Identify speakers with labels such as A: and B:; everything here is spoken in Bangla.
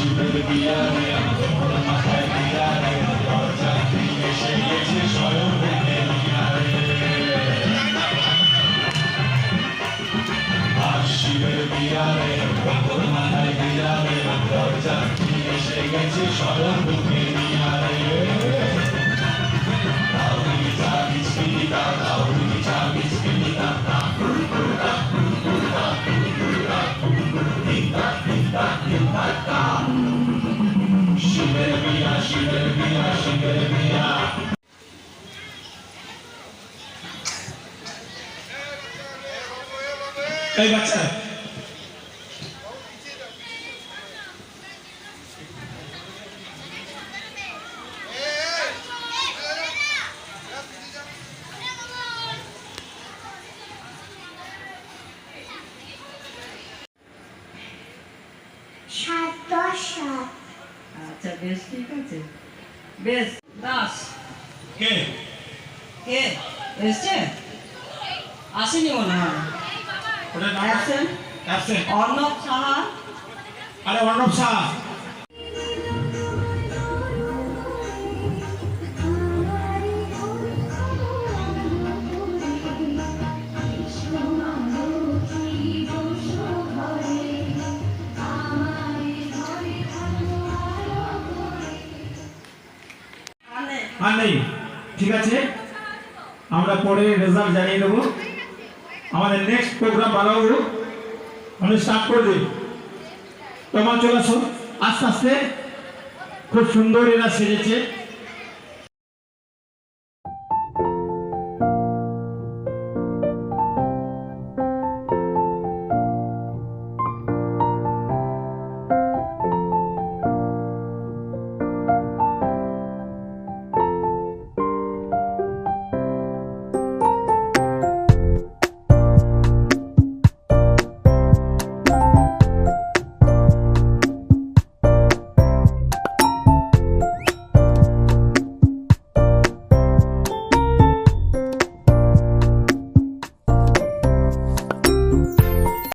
A: শিবের বিয়ারে আমার মাথায় বিয়ারে দরজা দিয়ে এসে গেছে স্বয়ং শিবের বিয়ারে আমার মাথায় বিয়ারে দরজা দিয়ে এসে গেছে স্বয়ং বিয়ারে Tauri tauri spinita, tauri tauri spinita, শিবের এই বাচ্চা
B: সাত দশ সাত।
C: আচ্ছা বেশ ঠিক আছে। বেশ দাস
A: কে
C: কে এসছে আসেনি মনে হয় অর্ণব সাহা
A: আরে অর্ণব শাহ আর নেই। ঠিক আছে? আমরা পরে রেজাল্ট জানিয়ে দেবো। আমাদের নেক্সট প্রোগ্রাম হবে। আমি স্টার্ট করে দিই। তোমার চলে আসো। আস্তে আস্তে খুব সুন্দর এরা সেজেছে।